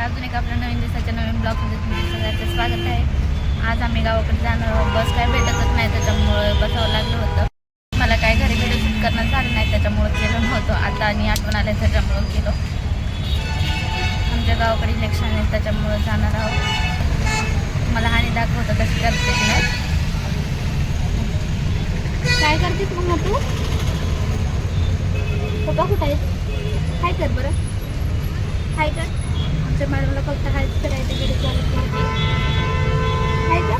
अजून एक आपल्या नवीन दिवसाच्या नवीन ब्लॉगमध्ये तुमचं सगळ्यांचं स्वागत आहे. आज आम्ही गावाकडे जाणार आहोत. बस काय भेटतच नाही त्याच्यामुळं बसावं लागलं होतं. मला काय घरी व्हिडिओ शूट करणं झालं नाही त्याच्यामुळं केलं नव्हतं. आता आणि आठवण आलं त्याच्यामुळं गेलो आमच्या गावाकडे इलेक्शन आहे त्याच्यामुळं जाणार आहोत. मला हानी दाखवतं कशी करते काय करतेस मग तू? पप्पा कुठं आहेत? हाय कर बरं. हाय कर. आमच्या मॅडमला फक्त हायच करायचं गडी चालत नव्हती हाय का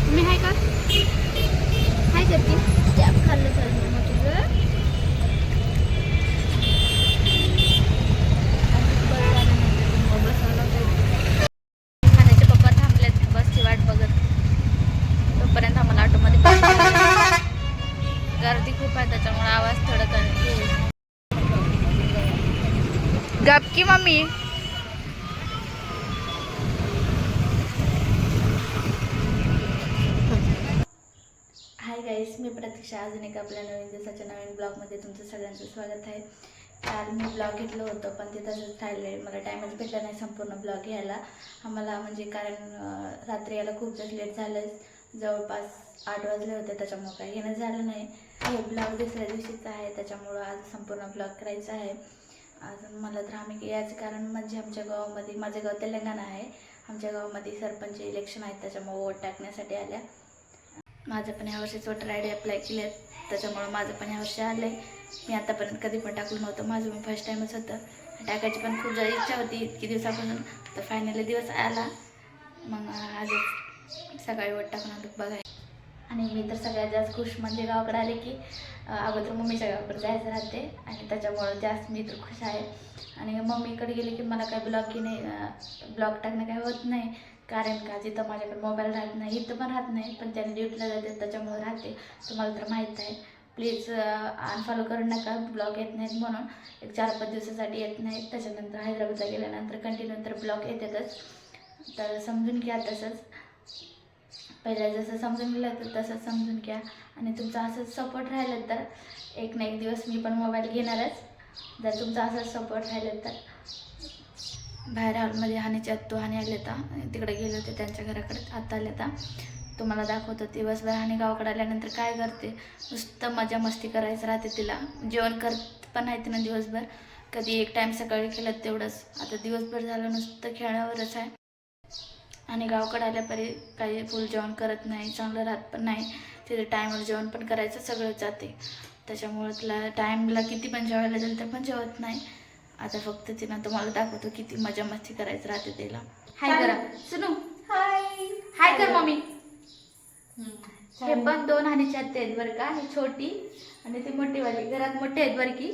तुम्ही हाय कर हाय करते कॅब खाल्लं चाललं मग तुझं खाण्याचे पप्पा थांबलेत बसची वाट बघत तोपर्यंत आम्हाला ऑटोमध्ये बसायचं. गर्दी खूप आहे त्याच्यामुळे आवाज थोडं कमी येईल गप की मम्मी हाय गाईस मी प्रतीक्षा अजून एक आपल्या नवीन दिवसाच्या नवीन ब्लॉगमध्ये तुमचं सगळ्यांचं स्वागत आहे. काल मी ब्लॉग घेतलं होतं पण ते तसंच राहिलं आहे मला टाईमच भेटला नाही संपूर्ण ब्लॉग घ्यायला. आम्हाला म्हणजे कारण रात्री यायला खूप जास्त लेट झालंच जवळपास आठ वाजले होते त्याच्यामुळं काही घेणं झालं नाही. हे ब्लॉग दुसऱ्या दिवशीचा आहे त्याच्यामुळं आज संपूर्ण ब्लॉग करायचा आहे. अजून मला तर आम्ही याचं कारण म्हणजे आमच्या गावामध्ये माझं गाव तेलंगणा आहे. आमच्या गावामध्ये सरपंच इलेक्शन आहेत त्याच्यामुळं वोट टाकण्यासाठी आल्या. माझं पण यावर्षीच वॉटर आय डी अप्लाय केले त्याच्यामुळं माझं पण यावर्षी आलं आहे मी आतापर्यंत कधी पण टाकलं नव्हतं. माझं पण फर्स्ट टाईमच होतं. टाकायची पण खूप जास्त इच्छा होती इतकी दिवसापासून. तर फायनली दिवस आला. मग आजच सकाळी वट टाकून आलो बघाय आणि मी तर सगळ्यात जास्त खुश म्हणजे गावाकडे आले की अगोदर मम्मीच्या गावाकडे जायचं राहते. आणि त्याच्यामुळं जास्त मी तर खुश आहे. आणि मम्मीकडे गेले की मला काय ब्लॉग की नाही ब्लॉग टाकणं काय होत नाही. कारण का जिथं माझ्याकडे मोबाईल राहत नाही इथं पण राहत नाही पण त्याने ड्युटीला जाते त्याच्यामुळे राहते. तुम्हाला तर माहीत आहे. प्लीज अनफॉलो करू नका ब्लॉग येत नाहीत म्हणून. एक चार पाच दिवसासाठी येत नाहीत. त्याच्यानंतर हैदराबादला गेल्यानंतर कंटिन्यू तर ब्लॉग येतातच. तर समजून घ्या तसंच. पहिला जसं समजून गेलं तर तसंच समजून घ्या. आणि तुमचा असंच सपोर्ट राहिलं तर एक ना एक दिवस मी पण मोबाईल घेणारच. जर तुमचा असंच सपोर्ट राहिलं तर. बाहेर हॉलमध्ये हानीच्या तो हानी आले होता. तिकडे गेले होते त्यांच्या घराकडे. आता आले आता. तुम्हाला दाखवतो दिवसभर हानी गावाकडे आल्यानंतर काय करते? नुसतं मजा मस्ती करायचं राहते तिला. जेवण करत पण आहे तिनं दिवसभर. कधी एक टाईम सकाळी खेळत तेवढंच. आता दिवसभर झालं नुसतं खेळण्यावरच आहे. आणि गावाकडे आल्यापरी काही फुल जेवण करत नाही चांगलं राहत पण नाही. तिथे टाईमवर जेवण पण करायचं सगळं जाते. त्याच्यामुळे तिला टाईमला किती पण जेवायला जाईल तर पण जेवत नाही. आता फक्त तिनं तुम्हाला दाखवतो किती मजा मस्ती करायचं राहते तिला. हाय करा सुनू. हाय. कर मम्मी. हे पण दोन हानीचे हत्ती आहेत बरं का. ही छोटी आणि ती मोठीवाली. घरात मोठी आहेत बरं की.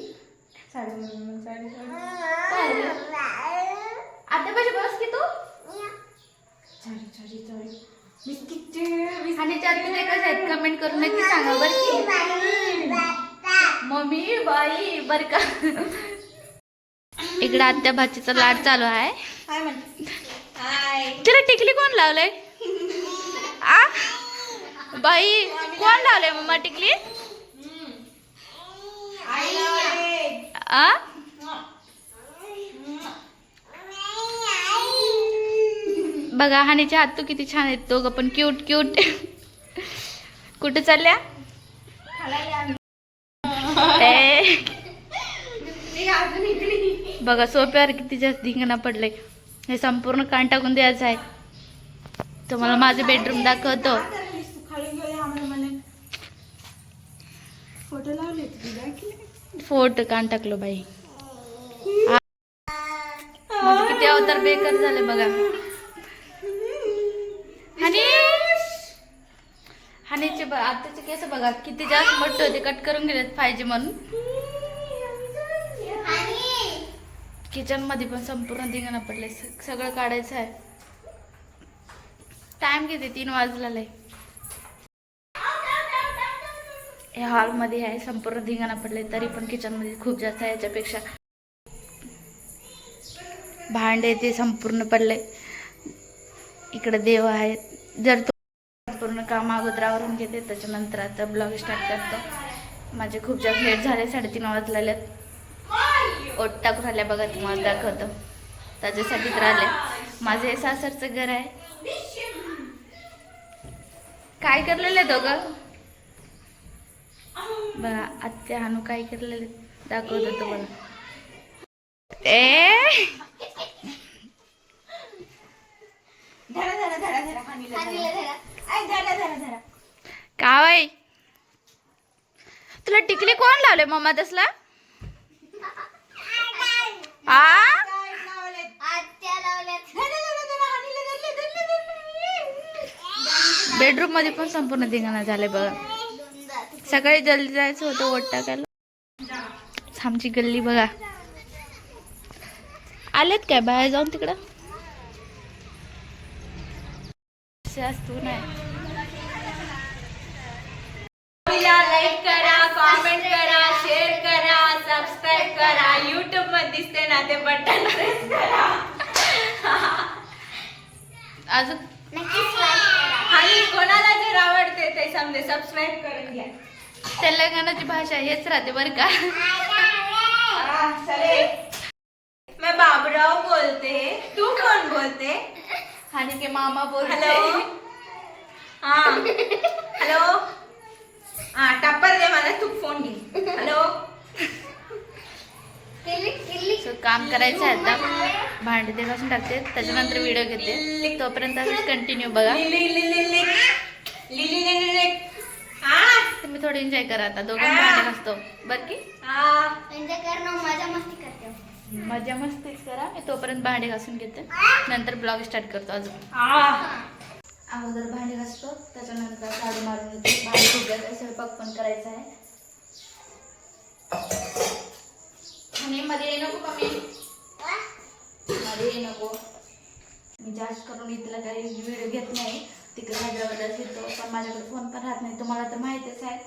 काय? आता पाहिजे बस की तू. हानीच्या हत्ती ते कसे आहेत? कमेंट करून नक्की सांगा बरं की. मम्मी बाई बर का. इकडे आत्या भाचीचा लाड चालू आहे. तिला टिकली कोण लावलंय? आ? बाई कोण लावलंय मम्मा टिकली? आ? बघा हानीचे हात तू किती छान आहेत दोघं पण क्यूट क्यूट कुठे चालल्या ए. बघा सोप्यावर किती जास्त धिंगणा पडलंय. हे संपूर्ण कान टाकून द्यायचं आहे. तुम्हाला माझं बेडरूम दाखवतो. फोटो फोट कान टाकलो बाई. किती अवतार बेकार झाले बघा. आणि हानीचे आताचे केस बघा किती जास्त मोठे होते कट करून गेलेत पाहिजे म्हणून. किचनमध्ये पण संपूर्ण धिंगाणा पडले स- सगळं काढायचं आहे. टाइम किती? तीन वाजलेला आहे. हे हॉलमध्ये आहे. संपूर्ण धिंगाणा पडले तरी पण किचनमध्ये खूप जास्त आहे याच्यापेक्षा. भांडे ते संपूर्ण पडले इकडे देव आहे. जर तो पूर्ण काम अगोदरावरून घेते त्याच्यानंतर आता ब्लॉग स्टार्ट करतो. माझे खूप जास्त लेट झाले साडेतीन वाजलेले. आहेत ओट टाकून आल्या बघा तुम्हाला दाखवतो. त्याच्यासाठी तर आले माझं हे सासरचं घर आहे. काय करलेलं आहे दोघं? बघा आत्या हानू काय करलेलं? दाखवत होतो बघा ए! धरा धरा धरा धरा हानीला धरा आई धरा धरा धरा. का बाई तुला टिकली कोण लावले? मम्मा तसला? आ? बेडरूममध्ये पण संपूर्ण धिंगाणा झाले बघा. सकाळी जल्दी जायचं होतं ओट टाकायला. आमची गल्ली बघा. आलेत काय बाहेर जाऊन तिकडं? तू नाही लाईक करा कॉमेंट करा शेअर करा सबस्क्राईब करा युट्यूबमध्ये दिसते ना ते बटन प्रेस करा. अजून? आणि कोणाला जर आवडते ते समजे सबस्क्राईब करून घ्या. तेलंगणाची भाषा हेच राहते बरं का. हा, चालेल. मैं बाबराव बोलते. तू कोण बोलते? आणि के मामा बोलते. हॅलो. हा. हॅलो. हा टप्पर दे मला तू फोन घे. हॅलो. सो काम करायचं आहे आता. भांडे ते घासून टाकते त्याच्यानंतर व्हिडिओ घेते. तोपर्यंत कंटिन्यू बघा. Lily Lily Lily Lily Lily Lily हा तुम्ही थोडी एन्जॉय करा आता. दोघं भांडे घासतो. बरं की? हा. मजा मस्तीच करा. मी तोपर्यंत भांडे घासून घेते. नंतर ब्लॉग स्टार्ट करतो अजून. हा अगोदर भांडे घासतो त्याच्यानंतर झाडू मारून घेते. भांडे स्वयंपाक पण करायचा आहे. आणि मध्ये ये नको का मी मध्ये ये नको. मी जास्त करून इथला काही व्हिडिओ घेत नाही. तिकडे हैदराबादला येतो पण माझ्याकडे फोन पण राहत नाही. तुम्हाला तर माहितीच आहे.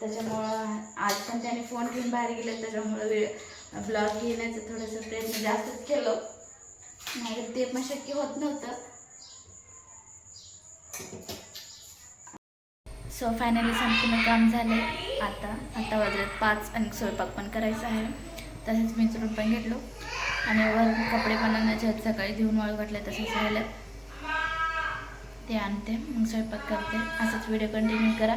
त्याच्यामुळं आज पण त्याने फोन घेऊन बाहेर गेले त्याच्यामुळं ब्लॉग घेण्याचं थोडंसं प्रयत्न जास्तच केलं. नाही ते पण शक्य होत नव्हतं. सो फायनली संपूर्ण काम झाले आता आता वाजत पाच आणि स्वयंपाक पण करायचा आहे. तसेच मिसळून पण घेतलो. आणि वर कपडे पण आणायचे आहेत सकाळी धुवून वाळू घातले तसेच राहिले ते आणते मग स्वयंपाक करते. असंच व्हिडिओ कंटिन्यू करा.